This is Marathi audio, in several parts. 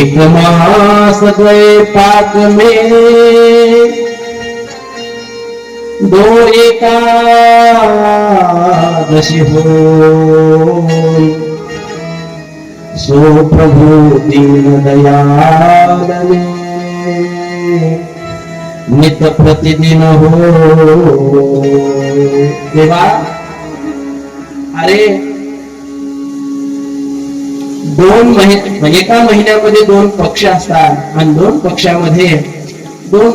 एक मास गए पाक में दो एकादशी हो सो प्रभु दीन दयाल ने नित प्रतिदिन हो देवा अरे दोन महिने म्हणजे एका महिन्यामध्ये दोन पक्ष असतात आणि दोन पक्षामध्ये दोन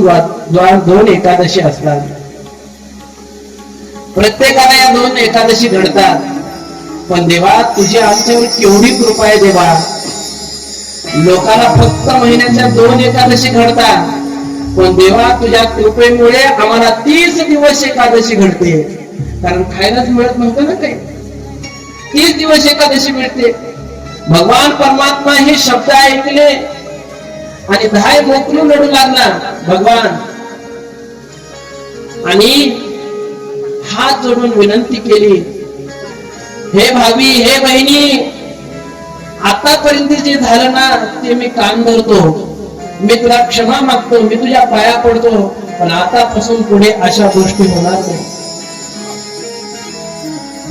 द्वार दोन एकादशी असतात. प्रत्येकाला या दोन एकादशी घडतात. पण देवा तुझी आमच्यावर केवढी कृपा आहे देवा. लोकांना फक्त महिन्याच्या दोन एकादशी घडतात. पण देवा तुझ्या कृपेमुळे आम्हाला तीस दिवस एकादशी घडते. कारण खायलाच मिळत नव्हतं ना काही. तीस दिवस एकादशी मिळते. भगवान परमात्मा हे शब्द ऐकले आणि धाय मोकलून लढू लागला भगवान आणि हात जोडून विनंती केली हे भावी हे बहिणी आतापर्यंत जे झालं ना ते मी कान धरतो मी तुला क्षमा मागतो मी तुझ्या पाया पडतो पण आतापासून पुढे अशा गोष्टी होणार नाही.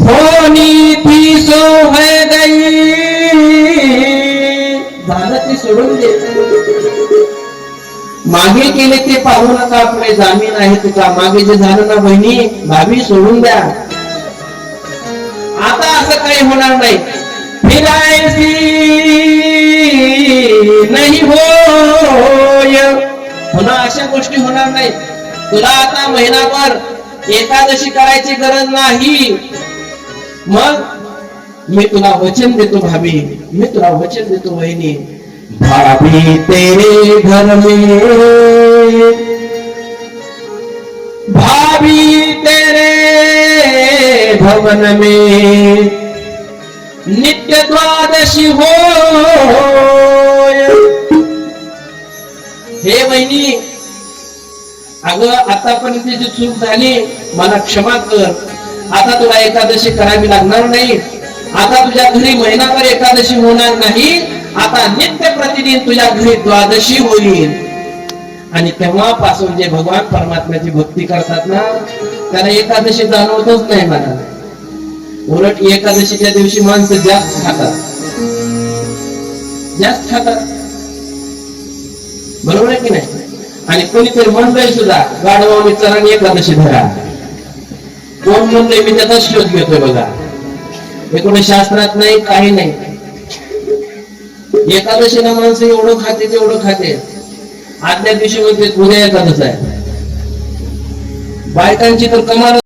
होनी थी सो है गई झालं ते सोडून दे. मागे केले ते पाहू नका पुढे जामीन आहे तुझा. मागे जे झालं ना बहिणी भाभी सोडून द्या. आता असं काही होणार नाही. फिरायची नाही होय. पुन्हा अशा गोष्टी होणार नाही. तुला आता महिनाभर एकादशी करायची गरज नाही. मग मी तुला वचन देतो भाभी. मी तुला वचन देतो वहिनी. भाभी तेरे घर में। भाभी तेरे भवन में। नित्य द्वादशी हो हे बहिणी अगं आतापर्यंत जी चूक झाली. मला क्षमा कर. आता तुला एकादशी करावी लागणार नाही. आता तुझ्या घरी महिनाभर एकादशी होणार नाही. आता नित्य प्रतिदिन तुझ्या घरी द्वादशी होईल. आणि तेव्हापासून जे भगवान परमात्म्याची भक्ती करतात ना त्याला एकादशी जाणवतच नाही मला. उलट एकादशीच्या दिवशी माणसं जास्त खातात. जास्त खातात. बरोबर आहे की नाही? आणि कोणीतरी म्हणतोय सुद्धा गाडवा मी चराणी एकादशी धरा. कोण म्हणलंय मी त्याचा शोध घेतोय बघा. हे कोणी शास्त्रात नाही काही नाही. एकादशीला माणसं एवढं खाते तेवढं खाते. आदल्या दिवशी म्हणजे उद्या एकादश आहे. बायकांची तर कमाल